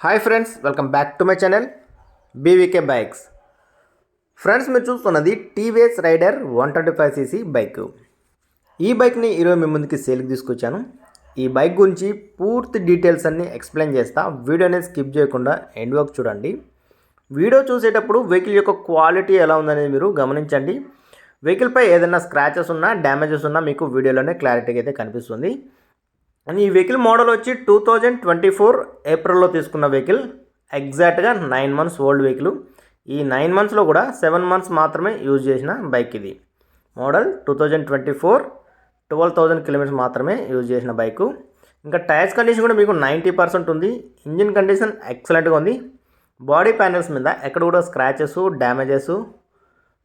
Hi friends welcome back to my channel BVK bikes friends మీరు చూస్తున్నది TVS Raider one twenty five CC bike ఈ బైక్ని ఈరోజు మీ ముందుకి సేల్కి తీసుకొచ్చాను. ఈ బైక్ గురించి పూర్తి డీటెయిల్స్ అన్నీ ఎక్స్ప్లెయిన్ చేస్తా. వీడియోని స్కిప్ చేయకుండా ఎండ్ వరకు చూడండి. వీడియో చూసేటప్పుడు వెహికల్ యొక్క క్వాలిటీ ఎలా ఉందనేది మీరు గమనించండి. వెహికల్పై ఏదైనా స్క్రాచెస్ ఉన్నా డ్యామేజెస్ ఉన్నా మీకు వీడియోలోనే క్లారిటీగా అయితే కనిపిస్తుంది. అండ్ ఈ వెహికల్ మోడల్ వచ్చి టూ థౌజండ్ ట్వంటీ ఫోర్ ఏప్రిల్లో తీసుకున్న వెహికల్. ఎగ్జాక్ట్గా నైన్ మంత్స్ ఓల్డ్ వెహికల్. ఈ నైన్ మంత్స్లో కూడా సెవెన్ మంత్స్ మాత్రమే యూజ్ చేసిన బైక్ ఇది. Model two thousand twenty four twelve thousand kilometres మాత్రమే యూజ్ చేసిన బైకు. ఇంకా టైర్స్ కండిషన్ కూడా మీకు నైంటీ పర్సెంట్ ఉంది. ఇంజిన్ కండిషన్ ఎక్సలెంట్గా ఉంది. బాడీ ప్యానెల్స్ మీద ఎక్కడ కూడా స్క్రాచెస్ డ్యామేజెస్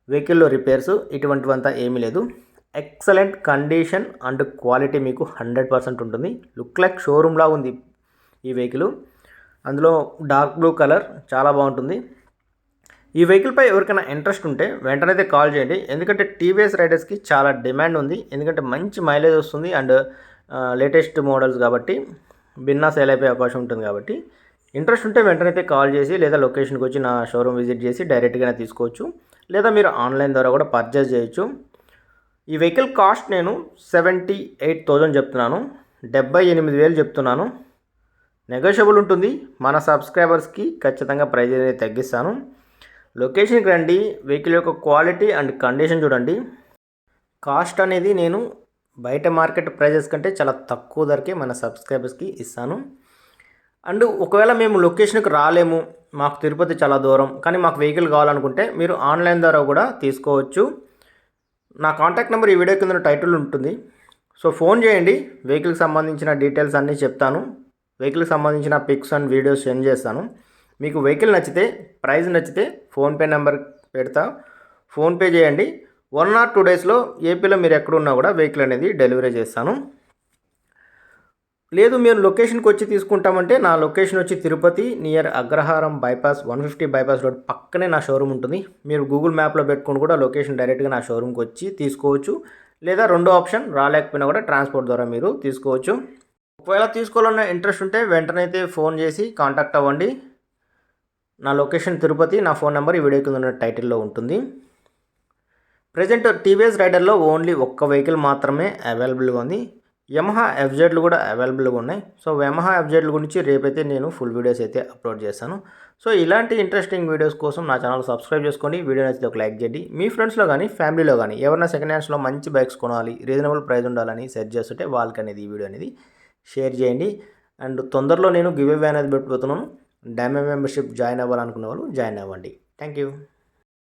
వెహికల్లో రిపేర్స్ ఇటువంటివంతా ఏమీ లేదు. ఎక్సలెంట్ కండిషన్ అండ్ క్వాలిటీ మీకు హండ్రెడ్ పర్సెంట్ ఉంటుంది. లుక్ లైక్ షోరూమ్లా ఉంది ఈ వెహికల్. అందులో డార్క్ బ్లూ కలర్ చాలా బాగుంటుంది. ఈ వెహికల్పై ఎవరికైనా ఇంట్రెస్ట్ ఉంటే వెంటనే అయితే కాల్ చేయండి. ఎందుకంటే టీవీఎస్ రైడర్స్కి చాలా డిమాండ్ ఉంది. ఎందుకంటే మంచి మైలేజ్ వస్తుంది అండ్ లేటెస్ట్ మోడల్స్ కాబట్టి భిన్నా సేల్ అయిపోయే అవకాశం ఉంటుంది కాబట్టి ఇంట్రెస్ట్ ఉంటే వెంటనే అయితే కాల్ చేసి లేదా లొకేషన్కి వచ్చి నా షోరూమ్ విజిట్ చేసి డైరెక్ట్గానే తీసుకోవచ్చు. లేదా మీరు ఆన్లైన్ ద్వారా కూడా పర్చేస్ చేయొచ్చు. ఈ వెహికల్ కాస్ట్ నేను సెవెంటీ ఎయిట్ థౌజండ్ చెప్తున్నాను. డెబ్బై ఎనిమిది వేలు చెప్తున్నాను. నెగోషియబుల్ ఉంటుంది. మన సబ్స్క్రైబర్స్కి ఖచ్చితంగా ప్రైజ్ అనేది తగ్గిస్తాను. లొకేషన్కి రండి. వెహికల్ యొక్క క్వాలిటీ అండ్ కండిషన్ చూడండి. కాస్ట్ అనేది నేను బయట మార్కెట్ ప్రైజెస్ కంటే చాలా తక్కువ ధరకే మన సబ్స్క్రైబర్స్కి ఇస్తాను. అండ్ ఒకవేళ మేము లొకేషన్కి రాలేము మాకు తిరుపతి చాలా దూరం కానీ మాకు వెహికల్ కావాలనుకుంటే మీరు ఆన్లైన్ ద్వారా కూడా తీసుకోవచ్చు. నా కాంటాక్ట్ నెంబర్ ఈ వీడియో కింద టైటిల్ ఉంటుంది. సో ఫోన్ చేయండి. వెహికల్కి సంబంధించిన డీటెయిల్స్ అన్నీ చెప్తాను. వెహికల్కి సంబంధించిన పిక్స్ అండ్ వీడియోస్ సెండ్ చేస్తాను. మీకు వెహికల్ నచ్చితే ప్రైస్ నచ్చితే ఫోన్పే నెంబర్ పెడతా. ఫోన్పే చేయండి. వన్ ఆర్ టూ డేస్లో ఏపీలో మీరు ఎక్కడున్నా కూడా వెహికల్ అనేది డెలివరీ చేస్తాను. లేదు మీరు లొకేషన్కి వచ్చి తీసుకుంటామంటే నా లొకేషన్ వచ్చి Tirupati near Agraharam bypass one fifty bypass road పక్కనే నా షోరూమ్ ఉంటుంది. మీరు గూగుల్ మ్యాప్లో పెట్టుకుని కూడా లొకేషన్ డైరెక్ట్గా నా షోరూమ్కి వచ్చి తీసుకోవచ్చు. లేదా రెండో ఆప్షన్ రాలేకపోయినా కూడా ట్రాన్స్పోర్ట్ ద్వారా మీరు తీసుకోవచ్చు. ఒకవేళ తీసుకోవాలన్న ఇంట్రెస్ట్ ఉంటే వెంటనే అయితే ఫోన్ చేసి కాంటాక్ట్ అవ్వండి. నా లొకేషన్ తిరుపతి నా ఫోన్ నెంబర్ ఈ వీడియో కింద ఉన్న టైటిల్లో ఉంటుంది. ప్రజెంట్ టీవీఎస్ రైడర్లో ఓన్లీ ఒక్క వెహికల్ మాత్రమే అవైలబుల్గా ఉంది. యమహా ఎఫ్జెడ్లు కూడా అవైలబుల్గా ఉన్నాయి. సో యమహా ఎఫ్జెడ్ల గురించి రేపైతే నేను ఫుల్ వీడియోస్ అయితే అప్లోడ్ చేస్తాను. సో ఇలాంటి ఇంట్రెస్టింగ్ వీడియోస్ కోసం నా ఛానల్ సబ్స్క్రైబ్ చేసుకోండి. వీడియో నచ్చితే ఒక లైక్ చేయండి. మీ ఫ్రెండ్స్లో కానీ ఫ్యామిలీలో కానీ ఎవరైనా సెకండ్ హ్యాండ్స్లో మంచి బైక్స్ కొనాలి రీజనబుల్ ప్రైస్ ఉండాలని సెర్చ్ చేస్తుంటే వాళ్ళకి అనేది ఈ వీడియో అనేది షేర్ చేయండి. అండ్ తొందరలో నేను గివ్ అవే అనేది పెట్టబోతున్నాను. డైమండ్ మెంబర్షిప్ జాయిన్ అవ్వాలనుకున్న వాళ్ళు జాయిన్ అవ్వండి. Thank you.